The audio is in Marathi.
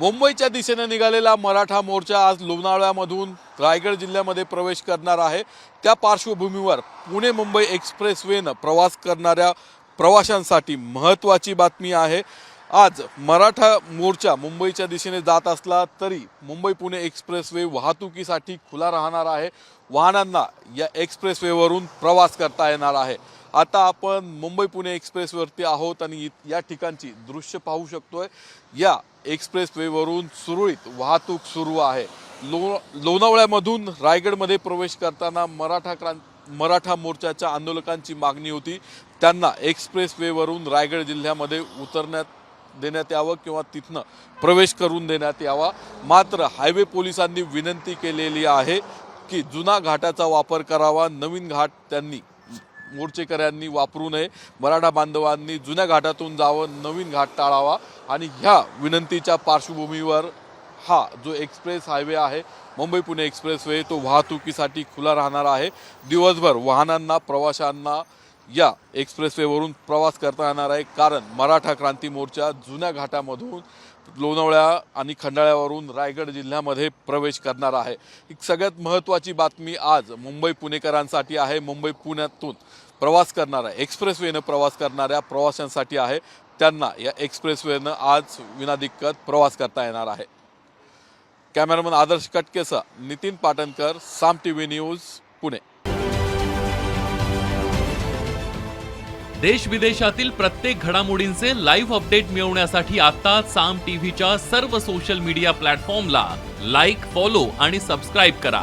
मुंबईच्या दिशेने निघालेला मराठा मोर्चा आज लोणावळ्यामधून रायगड जिल्ह्यामध्ये प्रवेश करणार आहे. त्या पार्श्वभूमीवर पुणे मुंबई एक्सप्रेसवेनं प्रवास करणाऱ्या प्रवाशांसाठी महत्त्वाची बातमी आहे. आज मराठा मोर्चा मुंबईच्या दिशेने जात असला तरी मुंबई पुणे एक्सप्रेसवे वाहतुकीसाठी खुला राहणार आहे. वाहनांना या एक्सप्रेसवेवरून प्रवास करता येणार आहे. आता आपण मुंबई पुणे एक्सप्रेसवरती आहोत आणि इ- या ठिकाणची दृश्य पाहू शकतोय. या एक्सप्रेस वेवरून सुरळीत वाहतूक सुरू आहे. लो लोणावळ्यामधून रायगडमध्ये प्रवेश करताना मराठा क्रांत मराठा मोर्चाच्या आंदोलकांची मागणी होती. त्यांना एक्सप्रेस वेवरून रायगड जिल्ह्यामध्ये उतरण्यात देण्यात यावं किंवा तिथनं प्रवेश करून देण्यात यावा. मात्र हायवे पोलिसांनी विनंती केलेली आहे की जुना घाटाचा वापर करावा. नवीन घाट त्यांनी मोर्चेकऱ्यांनी वापरू नये. मराठा बांधवांनी जुन्या घाटातून जावं नवीन घाट टाळावा आणि ह्या विनंतीच्या पार्श्वभूमीवर हा जो एक्सप्रेस हायवे आहे मुंबई पुणे एक्सप्रेसवे तो वाहतुकीसाठी खुला राहणार आहे. दिवसभर वाहनांना प्रवाशांना या एक्सप्रेसवेवरून प्रवास करता येणार आहे. कारण मराठा क्रांती मोर्चा जुन्या घाटामधून लोणावळ्या आणि खंडाळ्यावरून रायगड जिल्ह्यामध्ये प्रवेश करणार आहे. एक सगळ्यात महत्त्वाची बातमी आज मुंबई पुणेकरांसाठी आहे. मुंबई पुण्यातून प्रवास करणाऱ्या एक्सप्रेसवेनं प्रवास करणाऱ्या प्रवाशांसाठी आहे. त्यांना या एक्सप्रेसवेनं आज विनादिक्कत प्रवास करता येणार आहे. Cameraman Adarsh कटकेसह Nitin Patankar Saam T V news Pune. देश विदेशातील प्रत्येक घडामोडींचे लाईव्ह अपडेट मिळवण्यासाठी आता साम टीव्हीच्या सर्व सोशल मीडिया प्लॅटफॉर्मला लाईक फॉलो आणि सबस्क्राईब करा.